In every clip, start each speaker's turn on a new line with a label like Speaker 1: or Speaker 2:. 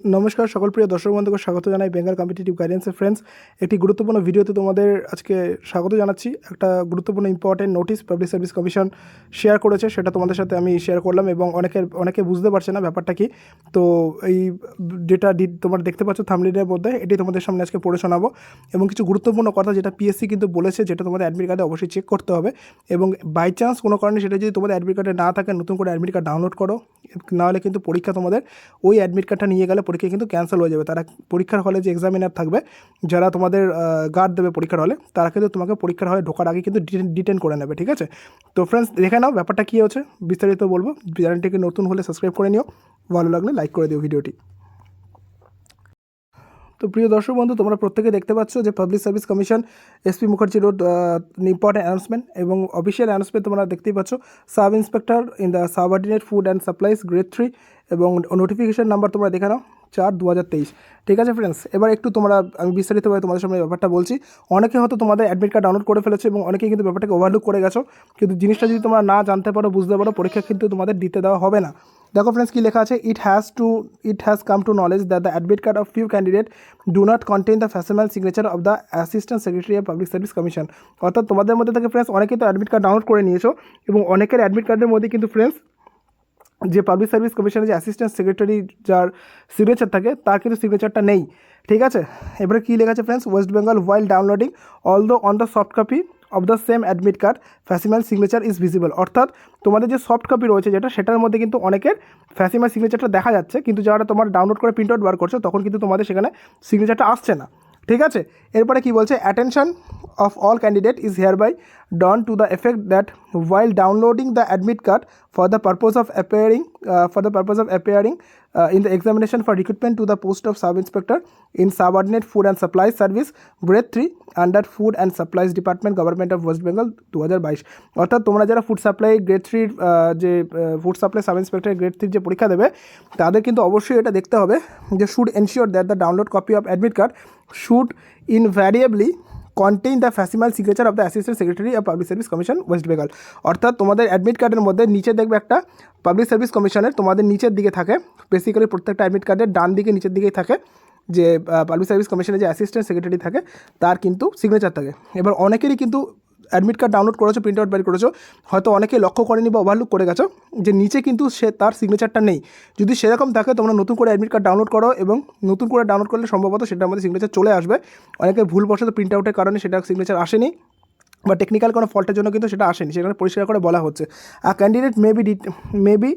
Speaker 1: নমস্কার সকল প্রিয় দর্শক বন্ধুকে স্বাগত জানাই বেঙ্গল কম্পিটিটিভ গাইডেন্সের ফ্রেন্ডস একটি গুরুত্বপূর্ণ ভিডিওতে তোমাদের আজকে স্বাগত জানাচ্ছি। একটা গুরুত্বপূর্ণ important notice public service commission share করেছে, সেটা তোমাদের সাথে আমি শেয়ার করলাম এবং অনেকের অনেকে বুঝতে পারছে না ব্যাপারটা কি। তো এই যেটা ডি- তোমরা দেখতে পাচ্ছ থামলিনের মধ্যে, এটি তোমাদের সামনে আজকে পড়ে শোনাবো। এবং কিছু গুরুত্বপূর্ণ কথা যেটা পিএসসি কিন্তু বলেছে, যেটা তোমাদের অ্যাডমিট কার্ডে অবশ্যই চেক করতে হবে। এবং বাই চান্স কোনো কারণে সেটা যদি তোমাদের অ্যাডমিট কার্ডে না থাকে, নতুন করে অ্যাডমিট কার্ড ডাউনলোড করো। নাহলে কিন্তু পরীক্ষা তোমাদের ওই অ্যাডমিট কার্ডটা নিয়ে গেলে পরীক্ষা কিন্তু ক্যান্সেল হয়ে যাবে। তারা পরীক্ষার হলে যে এক্সামিনার থাকবে, যারা তোমাদের গার্ড দেবে পরীক্ষার হলে, তারা কিন্তু তোমাকে পরীক্ষার হলে ঢোকার আগে কিন্তু ডিটেন করে নেবে, ঠিক আছে? তো ফ্রেন্ডস দেখে নাও ব্যাপারটা কী হচ্ছে। বিস্তারিত বলব। চ্যানেলটিকে নতুন হলে সাবস্ক্রাইব করে নিও। ভালো লাগলে লাইক করে দিও ভিডিওটি। তো প্রিয় দর্শক বন্ধু, তোমরা প্রত্যেকে দেখতে পাচ্ছ যে public service commission SP Mukherjee road important announcement এবং অফিসিয়াল অ্যানাউন্সমেন্ট তোমরা দেখতেই পাচ্ছ। Sub inspector in the subordinate food and supplies grade three এবং নোটিফিকেশন নাম্বার তোমরা দেখে নাও। চার দু ঠিক আছে ফ্রেন্ডস এবার একটু তোমরা, আমি বিস্তারিতভাবে তোমাদের সামনে ব্যাপারটা বলছি। অনেকে হয়তো তোমাদের অ্যাডমিট কার্ড ডাউনলোড করে ফেলেছে এবং অনেকেই কিন্তু ব্যাপারটাকে ওভারলুক করে গেছো। কিন্তু জিনিসটা যদি তোমরা না জানতে পারো, বুঝতে পারো, পরীক্ষা কিন্তু তোমাদের দিতে দেওয়া হবে না। দেখো ফ্রেন্ডস কি লেখা আছে? It has to it has come to knowledge that the admit card of few candidate do not contain the facsimile signature of the assistant secretary of public service commission অর্থাৎ তোমাদের মধ্যে থেকে ফ্রেন্ডস অনেকেই তো admit card download করে নিয়েছো এবং অনেকের অ্যাডমিট কার্ডের মধ্যে কিন্তু ফ্রেন্ডস যে পাবলিক সার্ভিস কমিশনের যে অ্যাসিস্ট্যান্ট সেক্রেটারি যার সিগনেচার থাকে, তার কিন্তু সিগনেচারটা নেই। ঠিক আছে? এবারে কী লেখা আছে friends West Bengal while downloading although on the soft copy of the same admit card facsimile signature is visible অর্থাৎ তোমাদের যে সফট কপি রয়েছে যেটা, সেটার মধ্যে কিন্তু অনেকের ফ্যাসিমাল সিগনেচারটা দেখা যাচ্ছে, কিন্তু যারা তোমার ডাউনলোড করে প্রিন্ট আউট বার করছ, তখন কিন্তু তোমাদের সেখানে সিগনেচারটা আসছে না। ঠিক আছে এরপরে কি বলছে attention all candidate is hereby done to the effect that while downloading the admit card for the purpose of appearing uh, for the purpose of appearing uh, in the examination for recruitment to the post of sub inspector in subordinate food and supplies service grade 3 under food and supplies department government of west bengal দু অর্থাৎ তোমরা যারা food supply grade থ্রির যে food supply sub inspector grade থ্রির যে পরীক্ষা দেবে তাদের কিন্তু অবশ্যই এটা দেখতে হবে যে should ensure that the download copy of admit card should invariably contain the facsimile signature of the assistant secretary of public service commission West Bengal অর্থাৎ তোমাদের অ্যাডমিট কার্ডের মধ্যে নিচে দেখবে একটা পাবলিক সার্ভিস কমিশনের তোমাদের নিচের দিকে থাকে। বেসিক্যালি প্রত্যেকটা অ্যাডমিট কার্ডের ডান দিকে, নিচের দিকেই থাকে। যে পাবলিক সার্ভিস কমিশনের যে অ্যাসিস্ট্যান্ট সেক্রেটারি থাকে, তার কিন্তু সিগনেচার থাকে। এবার অনেকেরই কিন্তু অ্যাডমিট কার্ড ডাউনলোড করেছ প্রিন্ট আউট বের করেছ, হয়তো অনেকে লক্ষ্য করেনি বা ওভারলুক করে গেছো যে নিচে কিন্তু সে তার সিগনেচারটা নেই। যদি সেরকম থাকে, তোমরা নতুন করে অ্যাডমিট কার্ড ডাউনলোড করো এবং নতুন করে ডাউনলোড করলে সম্ভবত সেটার মধ্যে সিগনেচার চলে আসবে। অনেকে ভুলবশত প্রিন্ট আউটের কারণে সেটা সিগনেচার আসেনি বা টেকনিক্যাল কোনো ফল্টের জন্য কিন্তু সেটা আসেনি, সেখানে পরিষ্কার করে বলা হচ্ছে। A candidate may be may be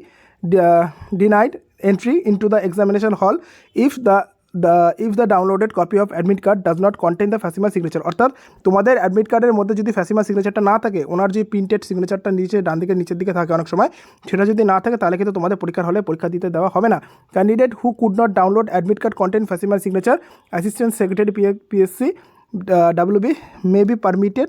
Speaker 1: denied entry into the examination hall if the if the downloaded copy of admit card does not contain the facsimile signature অর্থাৎ তোমাদের অ্যাডমিট কার্ডের মধ্যে যদি ফ্যাসিমা সিগনেচারটা না থাকে, ওনার যে প্রিন্টেড সিগনেচারটা নিচে ডান দিকে নিচের দিকে থাকে অনেক সময়, সেটা যদি না থাকে, তাহলে কিন্তু তোমাদের পরীক্ষার হলে পরীক্ষা দিতে দেওয়া হবে না। Candidate who could not download admit card contain facsimile signature assistant secretary PSC WB may be permitted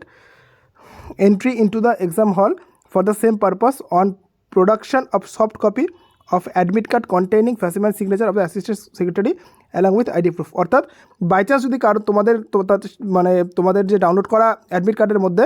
Speaker 1: entry into the exam hall for the same purpose on production of soft copy of admit card containing facsimile signature of the assistant secretary along with ID proof অর্থাৎ by chance যদি কারও তোমাদের মানে তোমাদের যে download করা admit কার্ডের মধ্যে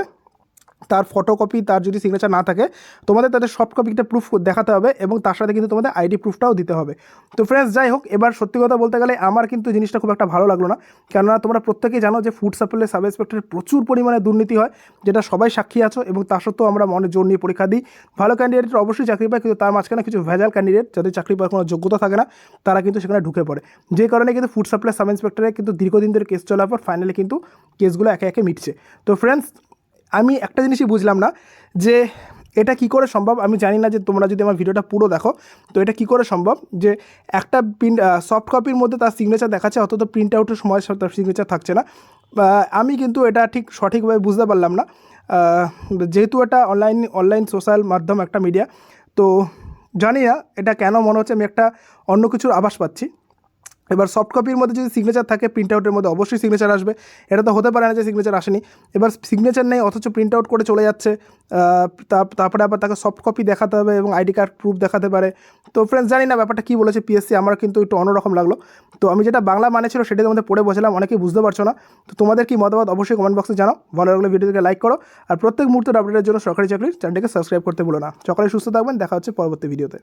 Speaker 1: তার ফটোকপি তার যদি সিগনেচার না থাকে, তোমাদের তাদের সফট কপিটা প্রুফ দেখাতে হবে এবং তার সাথে কিন্তু তোমাদের আইডি প্রুফটাও দিতে হবে। তো ফ্রেন্ডস যাই হোক, এবার সত্যি কথা বলতে গেলে আমার কিন্তু জিনিসটা খুব একটা ভালো লাগল না। কেননা তোমরা প্রত্যেকেই জানো যে ফুড সাপ্লাই সাব ইন্সপেক্টরের প্রচুর পরিমাণে দুর্নীতি হয়, যেটা সবাই সাক্ষী আছো এবং তা সত্ত্বেও আমরা মনে জোর নিয়ে পরীক্ষা দিই। ভালো ক্যান্ডিডেট অবশ্যই চাকরি পায়, কিন্তু তার মাঝখানে কিছু ভেজাল ক্যান্ডিডেট যাদের চাকরি পাওয়ার কোনো যোগ্যতা থাকে না, তারা কিন্তু সেখানে ঢুকে পড়ে। যে কারণে কিন্তু ফুড সাপ্লাই সাব ইন্সপেক্টরে কিন্তু দীর্ঘদিন ধরে কেস চলার পর ফাইনালি কিন্তু কেসগুলো একে একে মিটছে। তো ফ্রেন্ডস আমি একটা জিনিসই বুঝলাম না যে এটা কি করে সম্ভব? আমি জানি না যে তোমরা যদি আমার ভিডিওটা পুরো দেখো, তো এটা কি করে সম্ভব? যে একটা প্রিন্ট সফট কপির মধ্যে তার সিগনেচার দেখাচ্ছে, অথচ প্রিন্ট আউটের সময় তার সিগনেচার থাকছে না। আমি কিন্তু এটা ঠিক সঠিকভাবে বুঝতে পারলাম না। যেহেতু এটা অনলাইন অনলাইন সোশ্যাল মাধ্যম, একটা মিডিয়া তো জানি না এটা কেন মনে হচ্ছে আমি একটা অন্য কিছুর আভাস পাচ্ছি। এবার সফট কপির মধ্যে যদি সিগনেচার থাকে প্রিন্ট আউটের মধ্যে অবশ্যই সিগনেচার আসবে। এটা তো হতে পারে না যে সিগনেচার আসেনি। এবার সিগনেচার নেই, অথচ প্রিন্ট আউট করে চলে যাচ্ছে। তারপরে আবার তাকে সফট কপি দেখাতে হবে এবং আইডি কার্ড প্রুফ দেখাতে পারে। তো ফ্রেন্ডস জানি না ব্যাপারটা কী বলেছে পিএসসি আমার কিন্তু একটু অন্যরকম লাগল। তো আমি যেটা বাংলা মানে ছিল সেটা তোমাদের পড়ে বসলাম অনেকেই বুঝতে পারছ না। তো তোমাদের কি মতামত অবশ্যই কমেন্ট বক্সে জানাও। ভালো লাগলে ভিডিওটিকে লাইক করো। আর প্রত্যেক মুহূর্তের আপডেটের জন্য সরকারি চাকরির চ্যানেলটিকে সাবস্ক্রাইব করতে ভুলো না। সকালে সুস্থ থাকবেন, দেখা হচ্ছে পরবর্তী ভিডিওতে